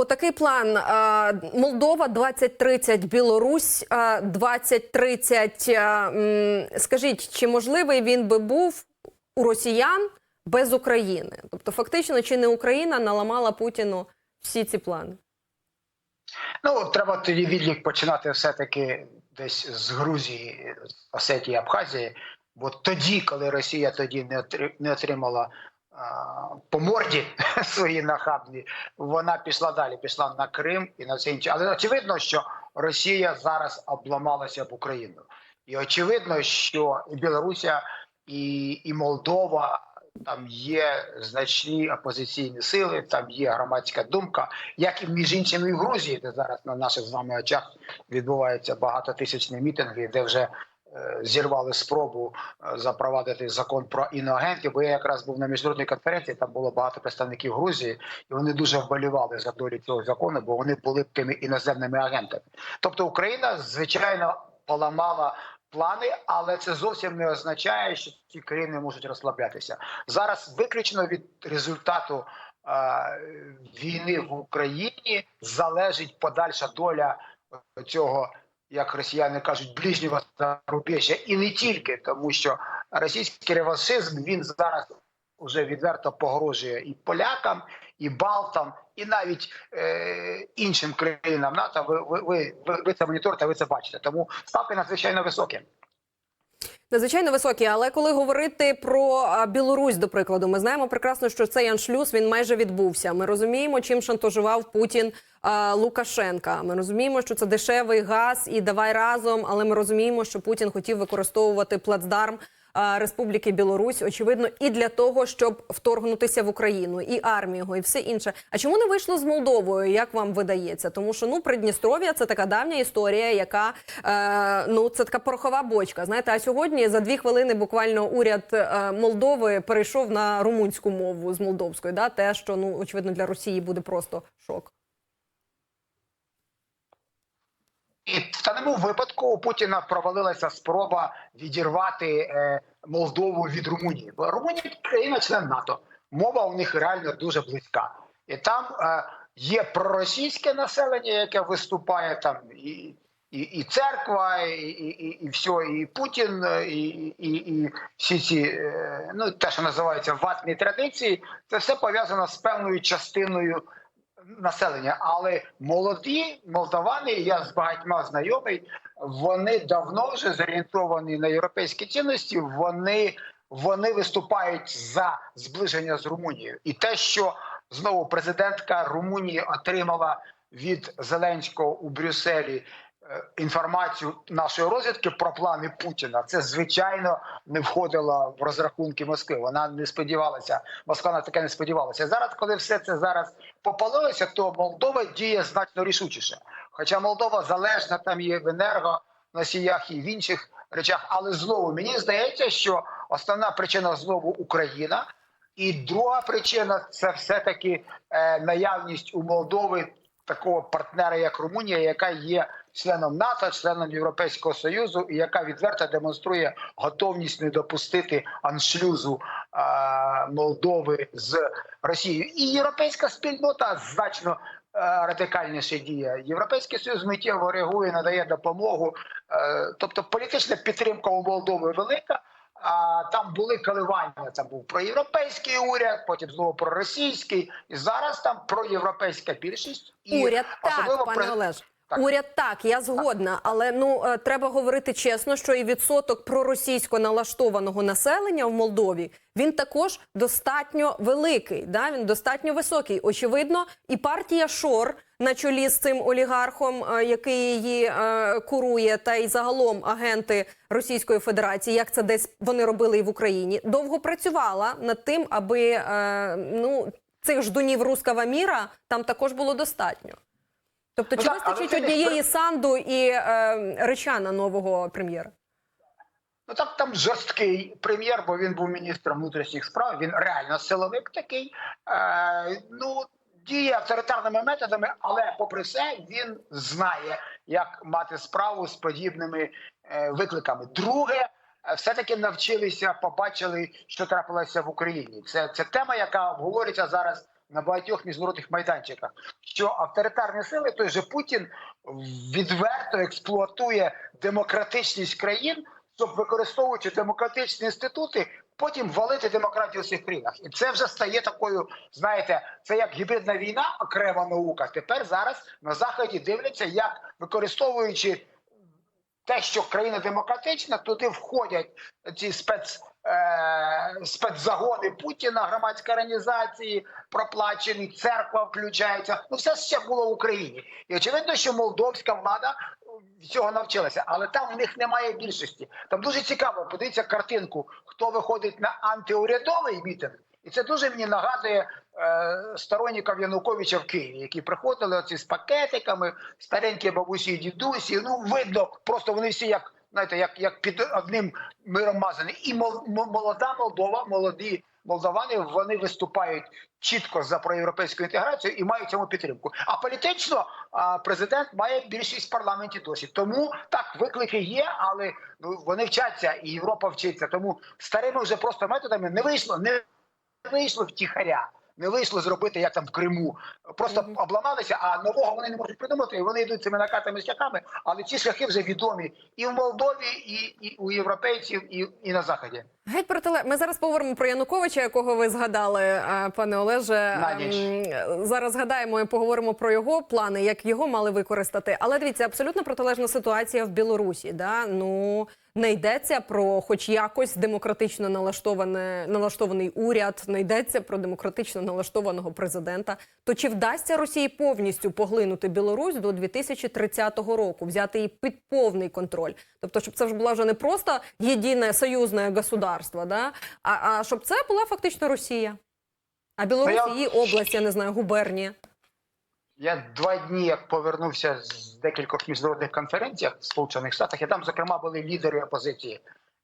отакий план е, Молдова 2030, Білорусь е, 2030. Е, Скажіть, чи можливий він би був у росіян без України? Тобто, фактично, чи не Україна наламала Путіну всі ці плани? Ну треба тоді відлік починати все-таки десь з Грузії, з Осетії, Абхазії. Бо тоді, коли Росія тоді не отри- не отримала по морді свої нахабні, вона пішла далі, пішла на Крим і на все інше. Але очевидно, що Росія зараз обламалася в Україну, і очевидно, що і Білорусія, і, і Молдова. Там є значні опозиційні сили, там є громадська думка, як і між іншими в Грузії, де зараз на наших з вами очах відбуваються багатотисячні мітинги, де вже зірвали спробу е, запровадити закон про іноагентів. Бо я якраз був на міжнародній конференції, там було багато представників Грузії, і вони дуже вболівали за долю цього закону, бо вони були тими іноземними агентами. Тобто Україна, звичайно, поламала. Плани, але це зовсім не означає, що ці країни можуть розслаблятися зараз. Виключно від результату е, війни в Україні залежить подальша доля цього, як росіяни кажуть, ближнього зарубіжжя, і не тільки тому, що російський ревасизм він зараз уже відверто погрожує і полякам, і балтам, і навіть е, іншим країнам НАТО. Ви, ви, ви, ви, це моніторите, ви це бачите. Тому ставки надзвичайно високі. Надзвичайно високі, але коли говорити про Білорусь, до прикладу, ми знаємо прекрасно, що цей аншлюз він майже відбувся. Ми розуміємо, чим шантажував Путін а, Лукашенка. Ми розуміємо, що це дешевий газ і давай разом. Але ми розуміємо, що Путін хотів використовувати плацдарм Республіки Білорусь, очевидно, і для того, щоб вторгнутися в Україну, і армію, і все інше. А чому не вийшло з Молдовою? Як вам видається? Тому що ну Придністров'я це така давня історія, яка е, ну це така порохова бочка. Знаєте, а сьогодні за дві хвилини буквально уряд е, Молдови перейшов на румунську мову з молдовської. Да, те, що ну очевидно для Росії буде просто шок. І в даному випадку у Путіна провалилася спроба відірвати е, Молдову від Румунії. Бо Румунія країна-член НАТО. Мова у них реально дуже близька. І там е, є проросійське населення, яке виступає там і. І, і церква, і, і, і, все, і Путін, і, і, і всі ці е, ну те, що називається ватні традиції, це все пов'язано з певною частиною населення, але молоді молдавани, я з багатьма знайомий, вони давно вже зорієнтовані на європейські цінності. Вони, вони виступають за зближення з Румунією, і те, що знову президентка Румунії отримала від Зеленського у Брюсселі. Е, Інформацію нашої розвідки про плани Путіна це звичайно не входило в розрахунки Москви. Вона не сподівалася, Москва на таке не сподівалася. Зараз, коли все це зараз попалилося, то Молдова діє значно рішучіше. Хоча Молдова залежна там є в енергоносіях і в інших речах. Але знову мені здається, що основна причина знову Україна, і друга причина це все таки е, наявність у Молдови такого партнера, як Румунія, яка є членом НАТО, членом Європейського союзу, і яка відверто демонструє готовність не допустити аншлюзу е, Молдови з Росією. І європейська спільнота значно. е, Радикальніше діє європейський союз миттєво реагує, надає допомогу. Е, Тобто політична підтримка у Молдови велика. А там були коливання. Там був проєвропейський уряд, потім знову проросійський, і зараз там проєвропейська більшість і Уряд так, пане Олеж. Так. Уряд так, я згодна, але ну е, треба говорити чесно, що і відсоток проросійсько налаштованого населення в Молдові він також достатньо великий. Да? Він достатньо високий. Очевидно, і партія Шор на чолі з цим олігархом, е, який її е, курує, та й загалом агенти Російської Федерації, як це десь вони робили і в Україні, довго працювала над тим, аби е, ну цих ждунів руского міра там також було достатньо. Тобто, Ну чи так, вистачить не однієї спри- санду і е, речана нового прем'єра? Ну там там жорсткий прем'єр, бо він був міністром внутрішніх справ. Він реально силовик такий. Е, ну діє авторитарними методами, але попри все він знає, як мати справу з подібними е, викликами. Друге. е, Все-таки навчилися, побачили, що трапилося в Україні. Це, це тема, яка обговорюється зараз на багатьох міжнародних майданчиках, що авторитарні сили, той же Путін, відверто експлуатує демократичність країн, щоб використовуючи демократичні інститути, потім валити демократію в цих країнах. І це вже стає такою, знаєте, це як гібридна війна, окрема наука. Тепер зараз на заході дивляться, як використовуючи те, що країна демократична, туди входять ці спец. Е, Спецзагони Путіна, громадські організації проплачені, церква включається. Ну все ще було в Україні, і очевидно, що молдовська влада цього навчилася, але там в них немає більшості. Там дуже цікаво. Подивіться картинку, хто виходить на антиурядовий мітинг, і це дуже мені нагадує е, сторонників Януковича в Києві, які приходили оці з пакетиками, старенькі бабусі і дідусі. Ну видно, просто вони всі як знаєте, як, як під одним миром мазані. І мол- молода Молдова, молоді молдавани, вони виступають чітко за проєвропейську інтеграцію і мають цьому підтримку. А політично президент має більшість в парламенті досі. Тому так виклики є, але ну, вони вчаться, і Європа вчиться. Тому старими вже просто методами не вийшло, не вийшло втіхаря. Не вийшло зробити, як там в Криму. Просто обламалися, а нового вони не можуть придумати. І вони йдуть цими накатами шляхами, але ці шляхи вже відомі і в Молдові, і, і у європейців, і, і на заході. Геть протиле... Ми зараз поговоримо про Януковича, якого ви згадали, е, пане Олеже. На ніч. Ем, Зараз згадаємо і поговоримо про його плани, як його мали використати. Але дивіться, абсолютно протилежна ситуація в Білорусі. Да? Ну не йдеться про хоч якось демократично налаштоване налаштований уряд, не йдеться про демократично налаштованого президента. То чи вдасться Росії повністю поглинути Білорусь до 2030 року, взяти її під повний контроль? Тобто, щоб це вже була вже не просто єдине союзне государство, да? а, а щоб це була фактично Росія. А Білорусь її область, я не знаю, губернія. Я два дні, як повернувся з декількох міжнародних конференціях в Сполучених Штатах, і там, зокрема, були лідери опозиції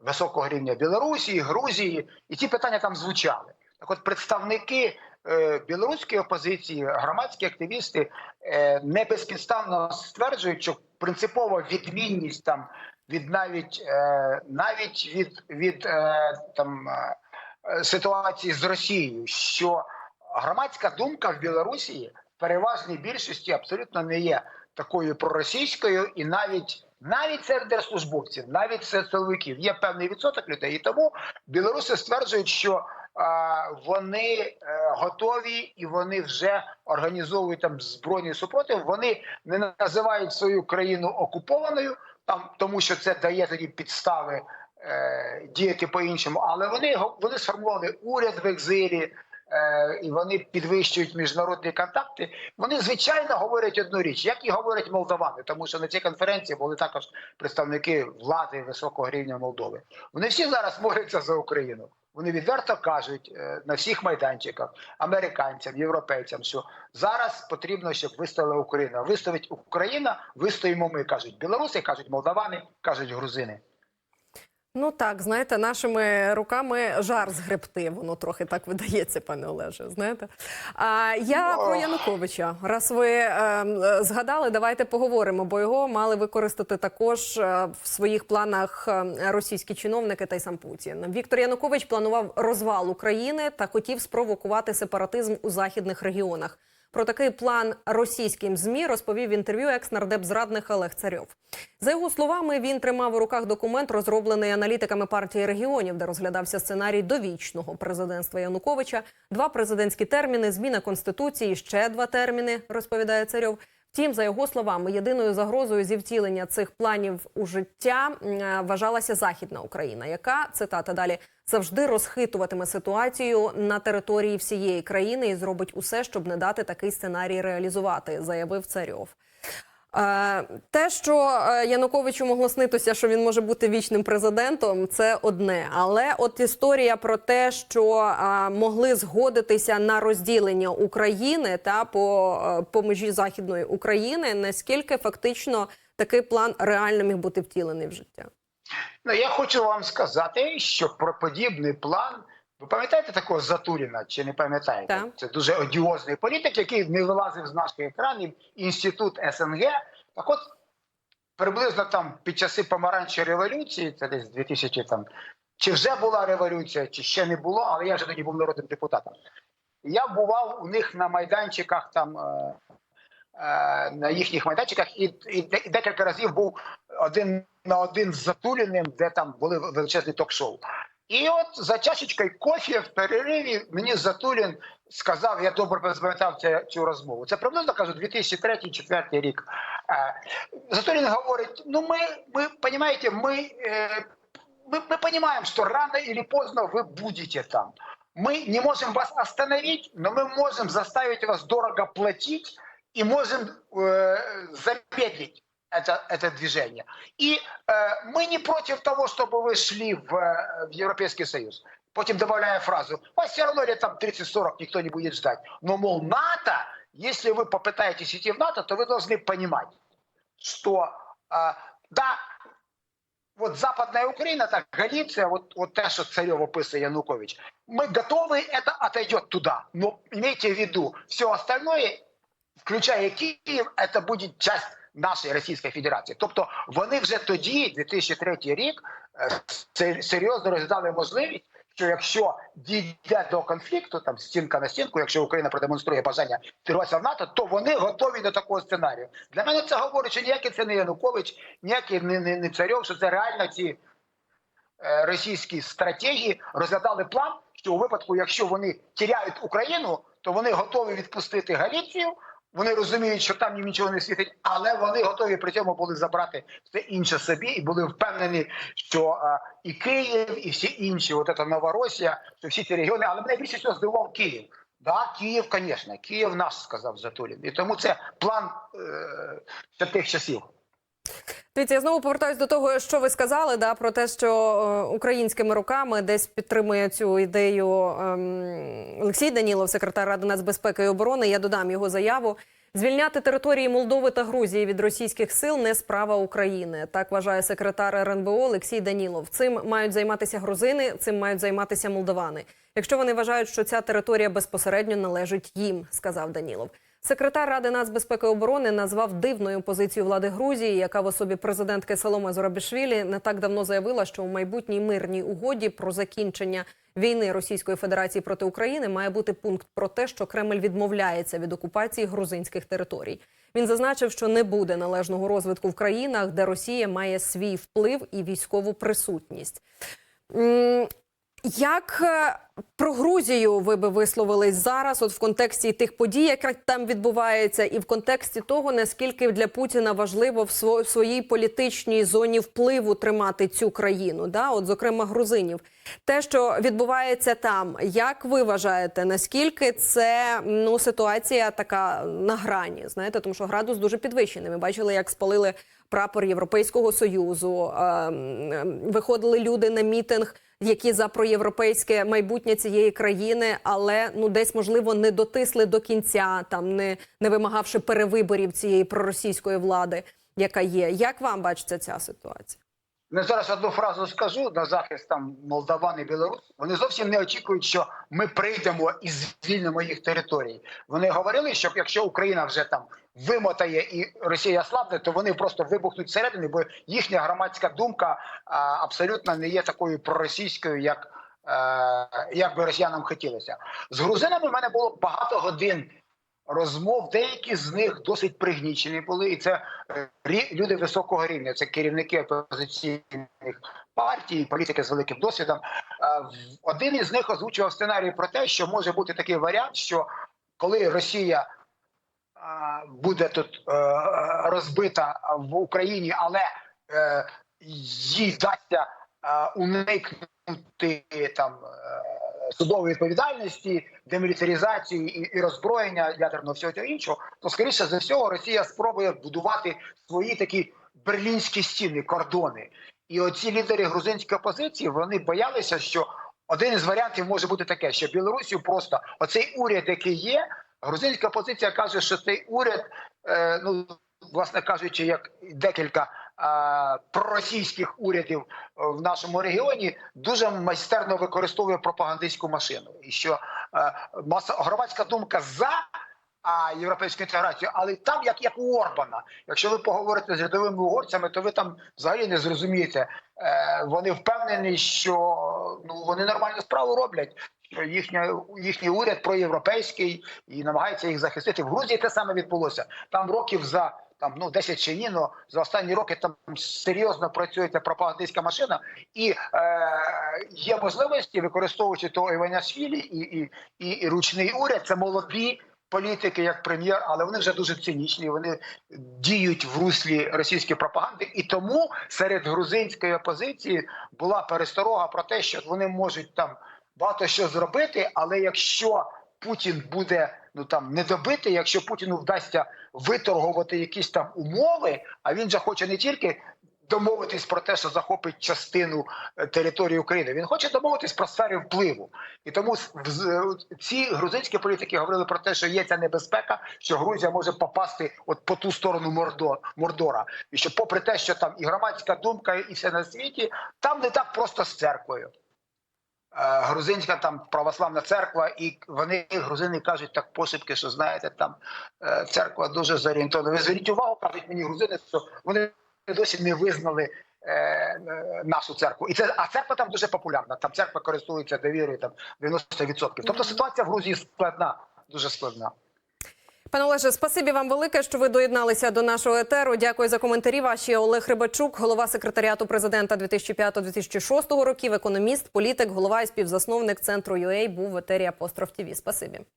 високого рівня Білорусі, Грузії, і ці питання там звучали. Так, от представники е, білоруської опозиції, громадські активісти е, не безпідставно стверджують, що принципова відмінність там від навіть е, навіть від, від е, там е, ситуації з Росією, що громадська думка в Білорусі переважній більшості абсолютно не є такою проросійською, і навіть навіть серед держслужбовців, навіть серед силовиків є певний відсоток людей. І тому білоруси стверджують, що а, вони е, готові і вони вже організовують там збройний супротив. Вони не називають свою країну окупованою, там тому що це дає тоді підстави е, діяти по-іншому. Але вони вони сформували уряд в екзилі. Е, І вони підвищують міжнародні контакти. Вони звичайно говорять одну річ, як і говорять молдавани, тому що на цій конференції були також представники влади високого рівня Молдови. Вони всі зараз борються за Україну. Вони відверто кажуть е, на всіх майданчиках американцям, європейцям, що зараз потрібно, щоб виставила Україна. Виставить Україна, вистоїмо ми кажуть білоруси, кажуть молдавани, кажуть грузини. Ну так, знаєте, нашими руками жар згребти, воно трохи так видається, пане Олеже. Знаєте, а я про. Януковича. Раз ви е, згадали, давайте поговоримо, бо його мали використати також е, в своїх планах е, російські чиновники та й сам Путін. Віктор Янукович планував розвал України та хотів спровокувати сепаратизм у західних регіонах. Про такий план російським змі розповів в інтерв'ю екс-нардеп зрадних Олег Царьов. За його словами, він тримав у руках документ, розроблений аналітиками партії регіонів, де розглядався сценарій довічного президентства Януковича, два президентські терміни, зміна конституції, ще два терміни, розповідає Царьов. Втім, за його словами, єдиною загрозою зі втілення цих планів у життя е, вважалася Західна Україна, яка цитата далі завжди розхитуватиме ситуацію на території всієї країни і зробить усе, щоб не дати такий сценарій реалізувати, заявив Царьов. Е, Те, що е, Януковичу могло снитися, що він може бути вічним президентом, це одне. Але от історія про те, що е, могли згодитися на розділення України та по, по межі західної України, наскільки фактично такий план реально міг бути втілений в життя? Ну, я хочу вам сказати, що про подібний план. Ви пам'ятаєте такого Затуріна, чи не пам'ятаєте? Так. Це дуже одіозний політик, який не вилазив з наших екранів, інститут СНГ. Так от, приблизно там під часи помаранчої революції, це десь 2000 там, чи вже була революція, чи ще не було, але я вже тоді був народним депутатом. Я бував у них на майданчиках там. е, е, На їхніх майданчиках і, і, і декілька разів був один на один з Затуліним, де там були величезні ток-шоу. І от за чашечкою кофі в перериві мені Затулін сказав, я добре запам'ятав цю, цю розмову. Це приблизно кажу 2003-2004 рік. Е, Затулін говорить: ну ми, ми понимаете, ми, е, мы, мы понимаем, что рано или поздно вы будете там. Мы не можем вас остановить, но мы можем заставить вас дорого платить и можем э, замедлить это, это движение. И э, мы не против того, чтобы вы шли в, э, в Европейский Союз. Потом добавляя фразу, вас все равно лет там 30-40 никто не будет ждать. Но, мол, НАТО, если вы попытаетесь идти в НАТО, то вы должны понимать, что э, да, вот Западная Украина, так, Галиция, вот, вот те, что Царев описывает Янукович, мы готовы, это отойдет туда. Но имейте в виду, все остальное, включая Київ, это будет часть нашої Російської Федерації. Тобто вони вже тоді, 2003 рік, е, серйозно розглядали можливість, що якщо дійде до конфлікту, там стінка на стінку, якщо Україна продемонструє бажання втірватися в НАТО, то вони готові до такого сценарію. Для мене це говорить, що ніякий це не Янукович, ніякий не, не, не Царьов, що це реально ці е, російські стратегії розглядали план, що у випадку, якщо вони тіряють Україну, то вони готові відпустити Галіцію. Вони розуміють, що там їм нічого не світить, але вони готові при цьому були забрати все інше собі і були впевнені, що а, і Київ, і всі інші, от це Новоросія, що всі ці регіони, але мене більше всього здивував Київ. Да, Київ, звісно, Київ наш, сказав Затулін. І тому це план е, тих часів. Дивіться, я знову повертаюся до того, що ви сказали, да, про те, що е, українськими руками десь підтримує цю ідею ем, Олексій Данілов, секретар Ради нацбезпеки і оборони. Я додам його заяву. Звільняти території Молдови та Грузії від російських сил не справа України. Так вважає секретар РНБО Олексій Данілов. Цим мають займатися грузини, цим мають займатися молдовани. Якщо вони вважають, що ця територія безпосередньо належить їм, сказав Данілов. Секретар Ради нацбезпеки і оборони назвав дивною позицію влади Грузії, яка в особі президентки Соломи Зорабішвілі не так давно заявила, що у майбутній мирній угоді про закінчення війни Російської Федерації проти України має бути пункт про те, що Кремль відмовляється від окупації грузинських територій. Він зазначив, що не буде належного розвитку в країнах, де Росія має свій вплив і військову присутність. Як е, про Грузію ви би висловились зараз, от в контексті тих подій, яка там відбувається, і в контексті того, наскільки для Путіна важливо в сво- своїй політичній зоні впливу тримати цю країну, да, от зокрема грузинів, те, що відбувається там, як ви вважаєте, наскільки це ну ситуація така на грані? Знаєте, тому що градус дуже підвищений. Ми бачили, як спалили прапор Європейського союзу. е, Виходили люди на мітинг, які за проєвропейське майбутнє цієї країни, але ну десь можливо не дотисли до кінця, там не, не вимагавши перевиборів цієї проросійської влади, яка є. Як вам бачиться ця ситуація? Ну, зараз одну фразу скажу на захист там Молдаван і Білорус. Вони зовсім не очікують, що ми прийдемо і звільнимо їх території. Вони говорили, що якщо Україна вже там вимотає і Росія слабне, то вони просто вибухнуть всередині, бо їхня громадська думка а, абсолютно не є такою проросійською, як, е, як би росіянам хотілося. З грузинами в мене було багато годин розмов. Деякі з них досить пригнічені були, і це е, люди високого рівня. Це керівники опозиційних партій, політики з великим досвідом. Е, Один із них озвучував сценарій про те, що може бути такий варіант, що коли Росія буде тут е, розбита в Україні, але е, їй вдасться е, уникнути там е, судової відповідальності, демілітаризації і, і роззброєння ядерного всього цього іншого, то скоріше за всього Росія спробує будувати свої такі берлінські стіни, кордони. І оці лідери грузинської опозиції вони боялися, що один із варіантів може бути таке, що Білорусію просто оцей уряд, який є, грузинська опозиція каже, що цей уряд, е, ну власне кажучи, як декілька проросійських урядів е, в нашому регіоні, дуже майстерно використовує пропагандистську машину, і що е, маса громадська думка за. А європейську інтеграцію, але там, як як у Орбана, якщо ви поговорите з рядовими угорцями, то ви там взагалі не зрозумієте. Е, вони впевнені, що ну вони нормальну справу роблять, їхня, їхній уряд проєвропейський і намагається їх захистити. В Грузії те саме відбулося. Там років за там ну 10 чи ні, но за останні роки там серйозно працює ця пропагандистська машина, і е, є можливості, використовуючи того Іваняшвілі і, і, і, і ручний уряд, це молоді. Політики як прем'єр, але вони вже дуже цинічні. Вони діють в руслі російської пропаганди, і тому серед грузинської опозиції була пересторога про те, що вони можуть там багато що зробити, але якщо Путін буде ну там не добити, якщо Путіну вдасться виторгувати якісь там умови, а він же хоче не тільки домовитись про те, що захопить частину е, території України. Він хоче домовитись про сфери впливу, і тому ці грузинські політики говорили про те, що є ця небезпека, що Грузія може попасти от по ту сторону Мордо, Мордора, і що, попри те, що там і громадська думка, і все на світі, там не так просто з церквою. Е, Грузинська там православна церква, і вони грузини кажуть так пошепки, що знаєте, там е, церква дуже зорієнтована. Ви зверніть увагу, кажуть мені грузини, що вони досі не визнали е, е, нашу церкву. І це а церква там дуже популярна. Там церква користується довірою там 90%. Тобто ситуація в Грузії складна, дуже складна. Пане Олеже, спасибі вам велике, що ви доєдналися до нашого етеру. Дякую за коментарі. Ваші Олег Рибачук, голова секретаріату президента 2005-2006 років, економіст, політик, голова і співзасновник центру UA був в етері Апостроф ТІВІ. Спасибі.